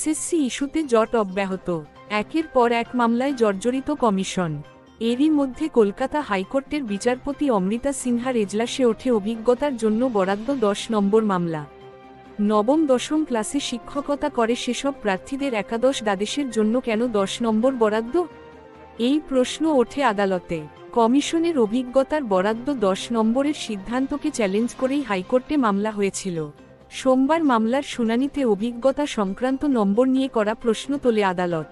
SSC ইস্যুতে জট অব্যাহত। একের পর এক মামলায় জর্জরিত কমিশন। এরই মধ্যে কলকাতা হাইকোর্টের বিচারপতি অমৃতা সিনহার এজলাসে ওঠে অভিজ্ঞতার জন্য বরাদ্দ দশ নম্বর মামলা। নবম দশম ক্লাসে শিক্ষকতা করে সেসব প্রার্থীদের একাদশ দ্বাদশের জন্য কেন দশ নম্বর বরাদ্দ? এই প্রশ্ন ওঠে আদালতে। কমিশনের অভিজ্ঞতার বরাদ্দ দশ নম্বরের সিদ্ধান্তকে চ্যালেঞ্জ করেই হাইকোর্টে মামলা হয়েছিল। সোমবার মামলার শুনানিতে অভিজ্ঞতা সংক্রান্ত নম্বর নিয়ে করা প্রশ্ন তোলে আদালত।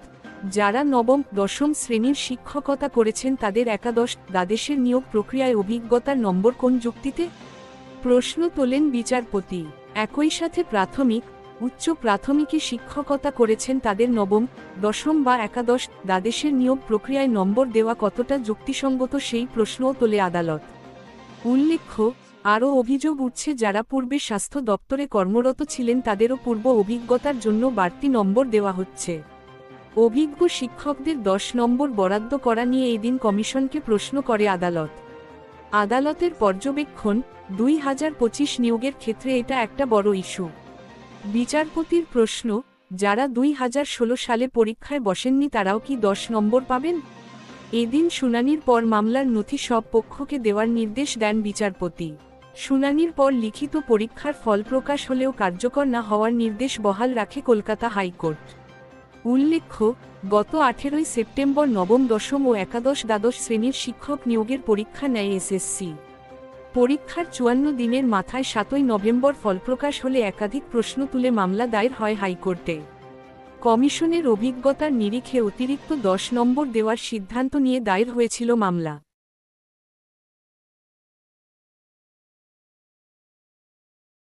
যারা নবম, দশম শ্রেণির শিক্ষকতা করেছেন তাদের একাদশ দ্বাদশের নিয়োগ প্রক্রিয়ায় অভিজ্ঞতার নম্বর কোন যুক্তিতে? প্রশ্ন তোলেন বিচারপতি। একই সাথে প্রাথমিক, উচ্চ প্রাথমিকে শিক্ষকতা করেছেন তাদের নবম, দশম বা একাদশ দ্বাদশের নিয়োগ প্রক্রিয়ায় নম্বর দেওয়া কতটা যুক্তিসঙ্গত সেই প্রশ্নও তোলে আদালত। উল্লেখ্য আরও অভিযোগ উঠছে, যারা পূর্বে স্বাস্থ্য দপ্তরে কর্মরত ছিলেন, তাদেরও পূর্ব অভিজ্ঞতার জন্য বাড়তি নম্বর দেওয়া হচ্ছে। অভিজ্ঞ শিক্ষকদের দশ নম্বর বরাদ্দ করা নিয়ে এদিন কমিশনকে প্রশ্ন করে আদালত। আদালতের পর্যবেক্ষণ, দুই হাজার পঁচিশ নিয়োগের ক্ষেত্রে এটা একটা বড় ইস্যু। বিচারপতির প্রশ্ন, যারা দুই হাজার ষোলো সালে পরীক্ষায় বসেননি, তারাও কি দশ নম্বর পাবেন? এদিন শুনানির পর মামলার নথি সব পক্ষকে দেওয়ার নির্দেশ দেন বিচারপতি। শুনানির পর লিখিত পরীক্ষার ফল প্রকাশ হলেও কার্যকর না হওয়ার নির্দেশ বহাল রাখে কলকাতা হাইকোর্ট। উল্লেখ্য, গত আঠেরোই সেপ্টেম্বর নবম দশম ও একাদশ দ্বাদশ শ্রেণির শিক্ষক নিয়োগের পরীক্ষা নেয় এসএসসি। পরীক্ষার চুয়ান্ন দিনের মাথায় সাতই নভেম্বর ফলপ্রকাশ হলে একাধিক প্রশ্ন তুলে মামলা দায়ের হয় হাইকোর্টে। কমিশনের অভিজ্ঞতার নিরিখে অতিরিক্ত দশ নম্বর দেওয়ার সিদ্ধান্ত নিয়ে দায়ের হয়েছিল মামলা।